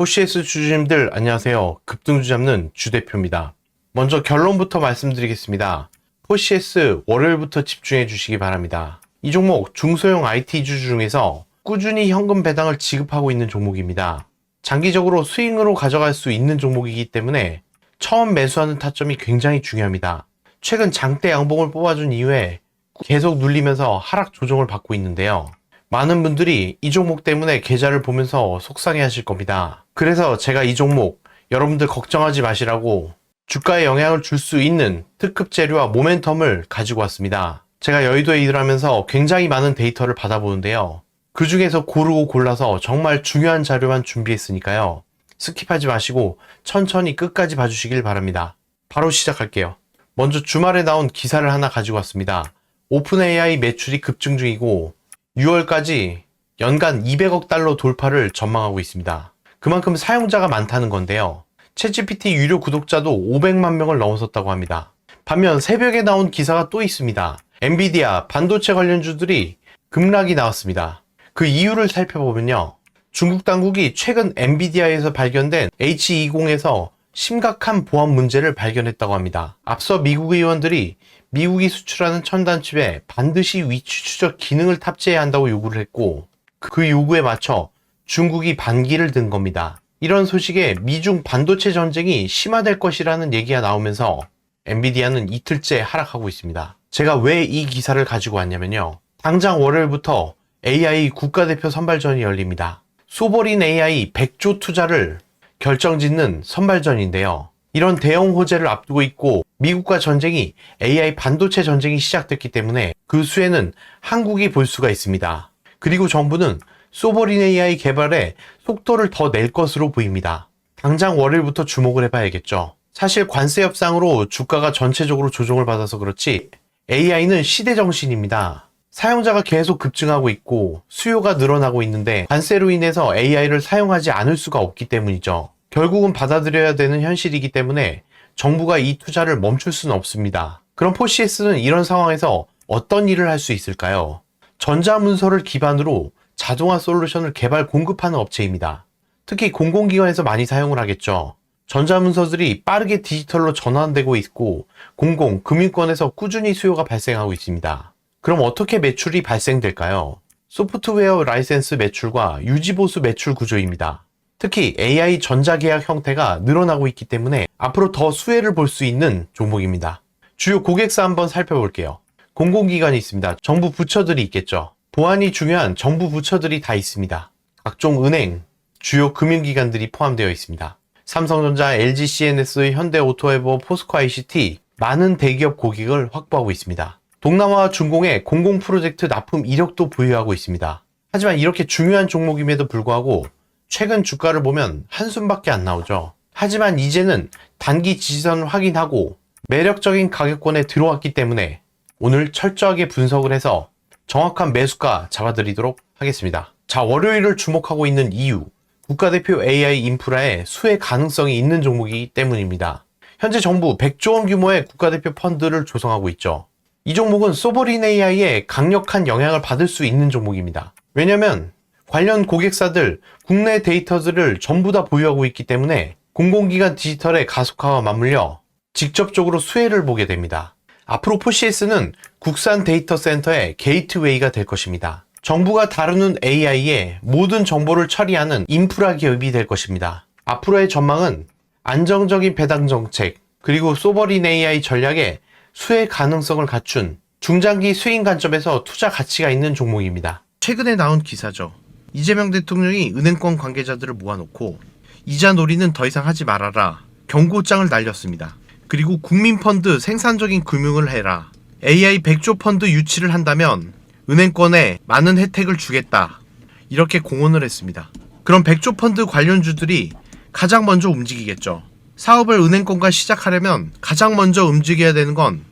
포시에스 주주님들 안녕하세요. 급등주 잡는 주 대표입니다. 먼저 결론부터 말씀드리겠습니다. 포시에스 월요일부터 집중해 주시기 바랍니다. 이 종목 중소형 IT 주주 중에서 꾸준히 현금 배당을 지급하고 있는 종목입니다. 장기적으로 스윙으로 가져갈 수 있는 종목이기 때문에 처음 매수하는 타점이 굉장히 중요합니다. 최근 장대 양봉을 뽑아준 이후에 계속 눌리면서 하락 조정을 받고 있는데요. 많은 분들이 이 종목 때문에 계좌를 보면서 속상해 하실 겁니다. 그래서 제가 이 종목 여러분들 걱정하지 마시라고 주가에 영향을 줄 수 있는 특급 재료와 모멘텀을 가지고 왔습니다. 제가 여의도에 일을 하면서 굉장히 많은 데이터를 받아보는데요. 그 중에서 고르고 골라서 정말 중요한 자료만 준비했으니까요. 스킵하지 마시고 천천히 끝까지 봐주시길 바랍니다. 바로 시작할게요. 먼저 주말에 나온 기사를 하나 가지고 왔습니다. 오픈 AI 매출이 급증 중이고 6월까지 연간 200억 달러 돌파를 전망하고 있습니다. 그만큼 사용자가 많다는 건데요. 챗GPT 유료 구독자도 500만 명을 넘어섰다고 합니다. 반면 새벽에 나온 기사가 또 있습니다. 엔비디아 반도체 관련주들이 급락이 나왔습니다. 그 이유를 살펴보면요. 중국 당국이 최근 엔비디아에서 발견된 H20에서 심각한 보안 문제를 발견했다고 합니다. 앞서 미국 의원들이 미국이 수출하는 첨단칩에 반드시 위치 추적 기능을 탑재해야 한다고 요구를 했고 그 요구에 맞춰 중국이 반기를 든 겁니다. 이런 소식에 미중 반도체 전쟁이 심화될 것이라는 얘기가 나오면서 엔비디아는 이틀째 하락하고 있습니다. 제가 왜 이 기사를 가지고 왔냐면요. 당장 월요일부터 AI 국가대표 선발전이 열립니다. 소버린 AI 100조 투자를 결정짓는 선발전인데요. 이런 대형 호재를 앞두고 있고 미국과 전쟁이 AI 반도체 전쟁이 시작됐기 때문에 그 수에는 한국이 볼 수가 있습니다. 그리고 정부는 소버린 AI 개발에 속도를 더 낼 것으로 보입니다. 당장 월요일부터 주목을 해봐야겠죠. 사실 관세 협상으로 주가가 전체적으로 조정을 받아서 그렇지 AI는 시대 정신입니다. 사용자가 계속 급증하고 있고 수요가 늘어나고 있는데 관세로 인해서 AI를 사용하지 않을 수가 없기 때문이죠. 결국은 받아들여야 되는 현실이기 때문에 정부가 이 투자를 멈출 수는 없습니다. 그럼 포시에스는 이런 상황에서 어떤 일을 할 수 있을까요? 전자문서를 기반으로 자동화 솔루션을 개발 공급하는 업체입니다. 특히 공공기관에서 많이 사용을 하겠죠. 전자문서들이 빠르게 디지털로 전환되고 있고 공공, 금융권에서 꾸준히 수요가 발생하고 있습니다. 그럼 어떻게 매출이 발생될까요? 소프트웨어 라이센스 매출과 유지보수 매출 구조입니다. 특히 AI 전자계약 형태가 늘어나고 있기 때문에 앞으로 더 수혜를 볼 수 있는 종목입니다. 주요 고객사 한번 살펴볼게요. 공공기관이 있습니다. 정부 부처들이 있겠죠. 보안이 중요한 정부 부처들이 다 있습니다. 각종 은행, 주요 금융기관들이 포함되어 있습니다. 삼성전자, LG CNS, 현대 오토에버, 포스코 ICT 많은 대기업 고객을 확보하고 있습니다. 동남아와 중공의 공공 프로젝트 납품 이력도 보유하고 있습니다. 하지만 이렇게 중요한 종목임에도 불구하고 최근 주가를 보면 한숨밖에 안 나오죠. 하지만 이제는 단기 지지선을 확인하고 매력적인 가격권에 들어왔기 때문에 오늘 철저하게 분석을 해서 정확한 매수가 잡아드리도록 하겠습니다. 자, 월요일을 주목하고 있는 이유. 국가대표 AI 인프라에 수혜 가능성이 있는 종목이기 때문입니다. 현재 정부 100조 원 규모의 국가대표 펀드를 조성하고 있죠. 이 종목은 소버린 AI에 강력한 영향을 받을 수 있는 종목입니다. 왜냐면 관련 고객사들 국내 데이터들을 전부 다 보유하고 있기 때문에 공공기관 디지털의 가속화와 맞물려 직접적으로 수혜를 보게 됩니다. 앞으로 포시에스는 국산 데이터 센터의 게이트웨이가 될 것입니다. 정부가 다루는 AI에 모든 정보를 처리하는 인프라 기업이 될 것입니다. 앞으로의 전망은 안정적인 배당 정책, 그리고 소버린 AI 전략에 수혜 가능성을 갖춘 중장기 수익 관점에서 투자 가치가 있는 종목입니다. 최근에 나온 기사죠. 이재명 대통령이 은행권 관계자들을 모아놓고 이자 놀이는 더 이상 하지 말아라 경고장을 날렸습니다. 그리고 국민펀드 생산적인 금융을 해라. AI 100조 펀드 유치를 한다면 은행권에 많은 혜택을 주겠다. 이렇게 공언을 했습니다. 그럼 100조 펀드 관련주들이 가장 먼저 움직이겠죠. 사업을 은행권과 시작하려면 가장 먼저 움직여야 되는 건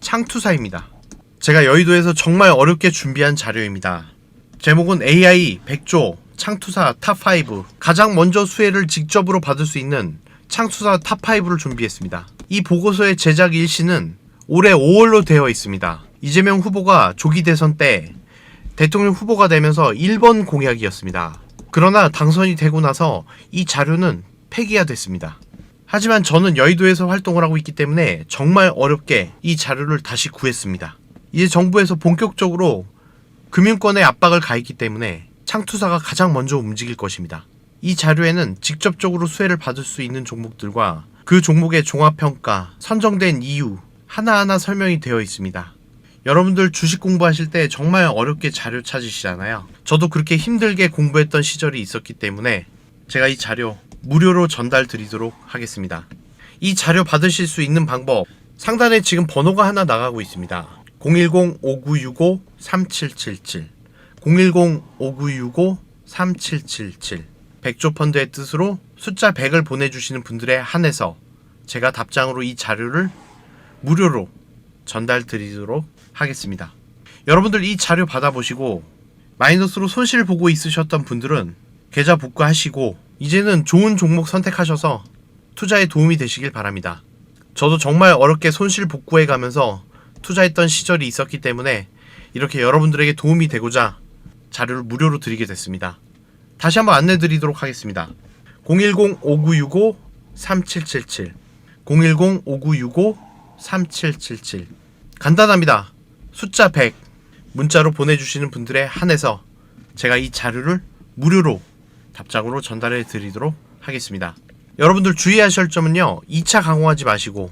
창투사입니다. 제가 여의도에서 정말 어렵게 준비한 자료입니다. 제목은 AI 100조 창투사 탑5 가장 먼저 수혜를 직접으로 받을 수 있는 창투사 탑5를 준비했습니다. 이 보고서의 제작 일시는 올해 5월로 되어 있습니다. 이재명 후보가 조기 대선 때 대통령 후보가 되면서 1번 공약이었습니다. 그러나 당선이 되고 나서 이 자료는 폐기화됐습니다. 하지만 저는 여의도에서 활동을 하고 있기 때문에 정말 어렵게 이 자료를 다시 구했습니다. 이제 정부에서 본격적으로 금융권의 압박을 가했기 때문에 창투사가 가장 먼저 움직일 것입니다. 이 자료에는 직접적으로 수혜를 받을 수 있는 종목들과 그 종목의 종합평가, 선정된 이유 하나하나 설명이 되어 있습니다. 여러분들 주식 공부하실 때 정말 어렵게 자료 찾으시잖아요. 저도 그렇게 힘들게 공부했던 시절이 있었기 때문에 제가 이 자료 무료로 전달 드리도록 하겠습니다. 이 자료 받으실 수 있는 방법 상단에 지금 번호가 하나 나가고 있습니다. 010-5965-3777 010-5965-3777 백조 펀드의 뜻으로 숫자 100을 보내주시는 분들에 한해서 제가 답장으로 이 자료를 무료로 전달 드리도록 하겠습니다. 여러분들 이 자료 받아보시고 마이너스로 손실 보고 있으셨던 분들은 계좌 복구하시고 이제는 좋은 종목 선택하셔서 투자에 도움이 되시길 바랍니다. 저도 정말 어렵게 손실 복구해 가면서 투자했던 시절이 있었기 때문에 이렇게 여러분들에게 도움이 되고자 자료를 무료로 드리게 됐습니다. 다시 한번 안내 드리도록 하겠습니다. 010-5965-3777 010-5965-3777 간단합니다. 숫자 100 문자로 보내주시는 분들에 한해서 제가 이 자료를 무료로 답장으로 전달해 드리도록 하겠습니다. 여러분들 주의하실 점은요. 2차 강화하지 마시고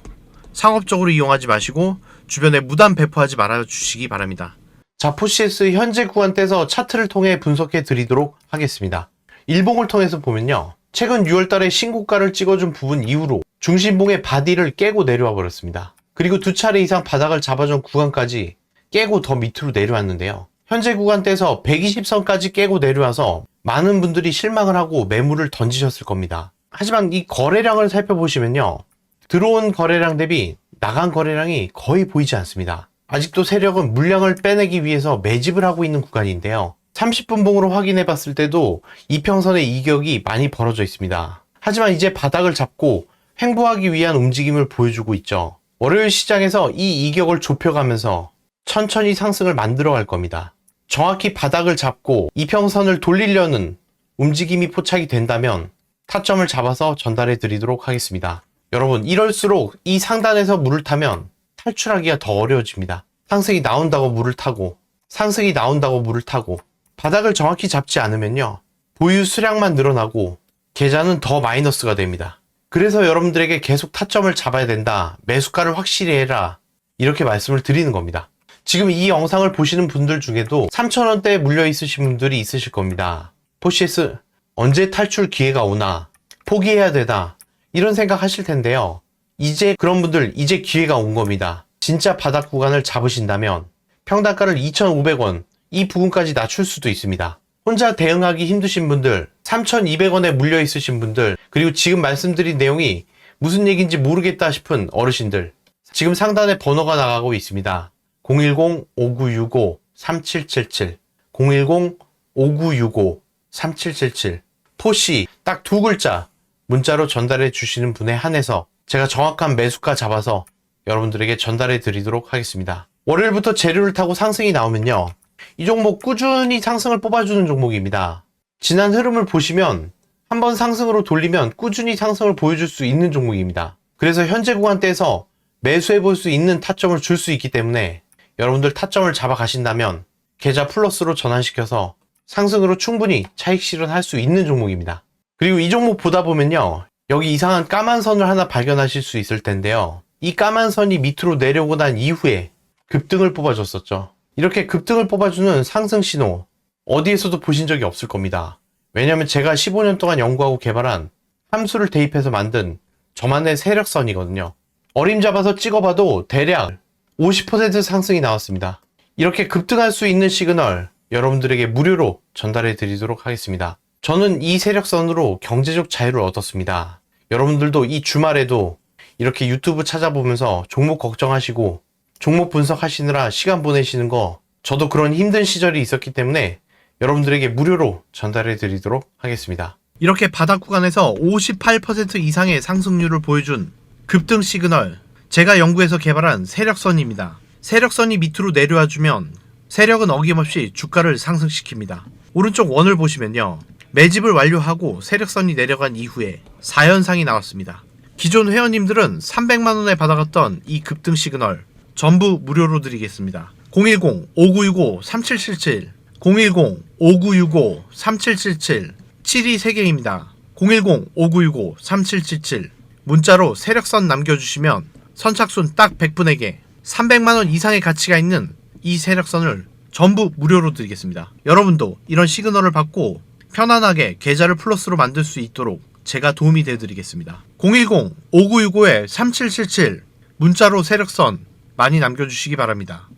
상업적으로 이용하지 마시고 주변에 무단 배포하지 말아 주시기 바랍니다. 자, 포시에스 현재 구간대에서 차트를 통해 분석해 드리도록 하겠습니다. 일봉을 통해서 보면요. 최근 6월 달에 신고가를 찍어준 부분 이후로 중심봉의 바디를 깨고 내려와 버렸습니다. 그리고 두 차례 이상 바닥을 잡아준 구간까지 깨고 더 밑으로 내려왔는데요. 현재 구간대에서 120선까지 깨고 내려와서 많은 분들이 실망을 하고 매물을 던지셨을 겁니다. 하지만 이 거래량을 살펴보시면요. 들어온 거래량 대비 나간 거래량이 거의 보이지 않습니다. 아직도 세력은 물량을 빼내기 위해서 매집을 하고 있는 구간인데요. 30분 봉으로 확인해 봤을 때도 이평선의 이격이 많이 벌어져 있습니다. 하지만 이제 바닥을 잡고 횡보하기 위한 움직임을 보여주고 있죠. 월요일 시장에서 이 이격을 좁혀가면서 천천히 상승을 만들어 갈 겁니다. 정확히 바닥을 잡고 이평선을 돌리려는 움직임이 포착이 된다면 타점을 잡아서 전달해 드리도록 하겠습니다. 여러분, 이럴수록 이 상단에서 물을 타면 탈출하기가 더 어려워집니다. 상승이 나온다고 물을 타고, 상승이 나온다고 물을 타고, 바닥을 정확히 잡지 않으면요. 보유 수량만 늘어나고, 계좌는 더 마이너스가 됩니다. 그래서 여러분들에게 계속 타점을 잡아야 된다. 매수가를 확실히 해라. 이렇게 말씀을 드리는 겁니다. 지금 이 영상을 보시는 분들 중에도 3,000원대에 물려 있으신 분들이 있으실 겁니다. 포시에스 언제 탈출 기회가 오나 포기해야 되다 이런 생각 하실 텐데요. 이제 그런 분들 이제 기회가 온 겁니다. 진짜 바닥 구간을 잡으신다면 평단가를 2,500원 이 부분까지 낮출 수도 있습니다. 혼자 대응하기 힘드신 분들, 3,200원에 물려 있으신 분들, 그리고 지금 말씀드린 내용이 무슨 얘기인지 모르겠다 싶은 어르신들, 지금 상단에 번호가 나가고 있습니다. 010-5965-3777, 010-5965-3777, 포시 딱 두 글자 문자로 전달해 주시는 분에 한해서 제가 정확한 매수가 잡아서 여러분들에게 전달해 드리도록 하겠습니다. 월요일부터 재료를 타고 상승이 나오면요. 이 종목 꾸준히 상승을 뽑아주는 종목입니다. 지난 흐름을 보시면 한번 상승으로 돌리면 꾸준히 상승을 보여줄 수 있는 종목입니다. 그래서 현재 구간대에서 매수해 볼 수 있는 타점을 줄 수 있기 때문에 여러분들 타점을 잡아 가신다면 계좌 플러스로 전환시켜서 상승으로 충분히 차익 실현할 수 있는 종목입니다. 그리고 이 종목 보다 보면요. 여기 이상한 까만 선을 하나 발견하실 수 있을 텐데요. 이 까만 선이 밑으로 내려오고 난 이후에 급등을 뽑아줬었죠. 이렇게 급등을 뽑아주는 상승 신호 어디에서도 보신 적이 없을 겁니다. 왜냐하면 제가 15년 동안 연구하고 개발한 함수를 대입해서 만든 저만의 세력선이거든요. 어림잡아서 찍어봐도 대략 50% 상승이 나왔습니다. 이렇게 급등할 수 있는 시그널 여러분들에게 무료로 전달해 드리도록 하겠습니다. 저는 이 세력선으로 경제적 자유를 얻었습니다. 여러분들도 이 주말에도 이렇게 유튜브 찾아보면서 종목 걱정하시고 종목 분석하시느라 시간 보내시는 거 저도 그런 힘든 시절이 있었기 때문에 여러분들에게 무료로 전달해 드리도록 하겠습니다. 이렇게 바닥 구간에서 58% 이상의 상승률을 보여준 급등 시그널 제가 연구해서 개발한 세력선입니다. 세력선이 밑으로 내려와 주면 세력은 어김없이 주가를 상승시킵니다. 오른쪽 원을 보시면요. 매집을 완료하고 세력선이 내려간 이후에 4연상이 나왔습니다. 기존 회원님들은 300만원에 받아갔던 이 급등 시그널 전부 무료로 드리겠습니다. 010-5965-3777 010-5965-3777 7이 3개입니다. 010-5965-3777 문자로 세력선 남겨주시면 선착순 딱 100분에게 300만원 이상의 가치가 있는 이 세력선을 전부 무료로 드리겠습니다. 여러분도 이런 시그널을 받고 편안하게 계좌를 플러스로 만들 수 있도록 제가 도움이 되드리겠습니다. 010-5965-3777 문자로 세력선 많이 남겨주시기 바랍니다.